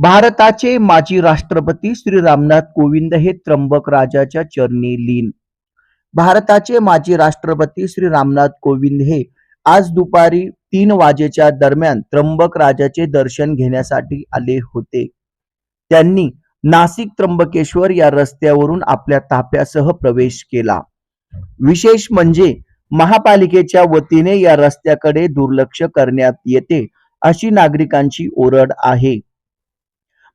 भारताचे माजी राष्ट्रपती श्री रामनाथ कोविंद हे त्र्यंबक राजाच्या चरणी लीन. भारताचे माजी राष्ट्रपती श्री रामनाथ कोविंद हे आज दुपारी तीन वाजेच्या दरम्यान त्र्यंबक राजाचे दर्शन घेण्यासाठी आले होते. त्यांनी नाशिक त्र्यंबकेश्वर या रस्त्यावरून आपल्या ताफ्यासह प्रवेश केला. विशेष म्हणजे महापालिकेच्या वतीने या रस्त्याकडे दुर्लक्ष करण्यात येते अशी नागरिकांची ओरड आहे.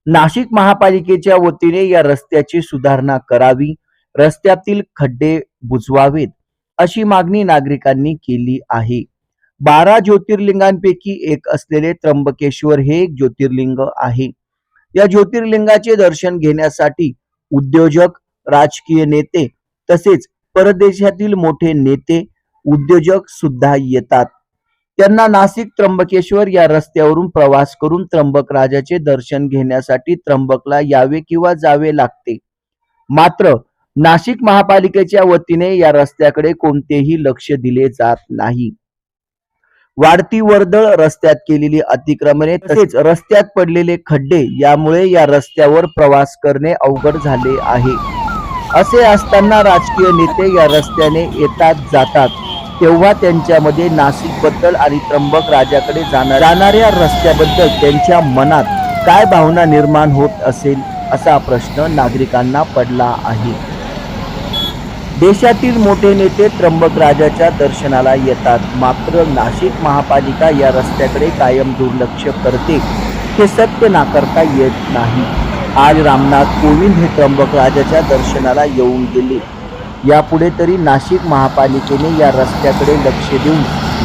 नाशिक महापालिकेच्या वतीने या रस्त्याची सुधारणा करावी रस्त्यातील खड्डे बुजवावेत अशी मागणी नागरिकांनी केली आहे. बारा ज्योतिर्लिंगांपैकी एक असलेले त्र्यंबकेश्वर हे एक ज्योतिर्लिंग आहे. या ज्योतिर्लिंगाचे दर्शन घेण्यासाठी उद्योजक राजकीय नेते तसेच परदेशातील मोठे नेते उद्योजक सुद्धा येतात. त्यांना नाशिक त्र्यंबकेश्वर या रस्त्यावरून प्रवास करून त्र्यंबक राजाचे दर्शन घेण्यासाठी त्र्यंबकला यावे किंवा जावे लागते. मात्र नाशिक महापालिकेच्या वतीने या रस्त्याकडे कोणतेही लक्ष दिले जात नाही. वाढती वर्दळ रस्त्यात केलेली अतिक्रमणे तसेच रस्त्यात पडलेले खड्डे यामुळे या रस्त्यावर प्रवास करणे अवघड झाले आहे. असे असताना राजकीय नेते या रस्त्याने येतात जातात. तेव्हा त्यांच्यामध्ये नाशिकबद्दल आणि त्र्यंबक राजाकडे जाणार जाणाऱ्या रस्त्याबद्दल त्यांच्या मनात काय भावना निर्माण होत असेल असा प्रश्न नागरिकांना पडला आहे. देशातील मोठे नेते त्र्यंबक राजाच्या दर्शनाला येतात. मात्र नाशिक महापालिका या रस्त्याकडे कायम दुर्लक्ष करते हे सत्य नाकारता येत नाही. आज रामनाथ कोविंद हे त्र्यंबक राजाच्या दर्शनाला येऊन गेले. यापुढे तरी नाशिक महापालिकेने या रस्त्याकडे लक्ष देऊन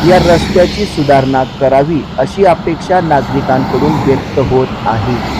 या रस्त्याची सुधारणा करावी अशी अपेक्षा नागरिकांकडून व्यक्त होत आहे.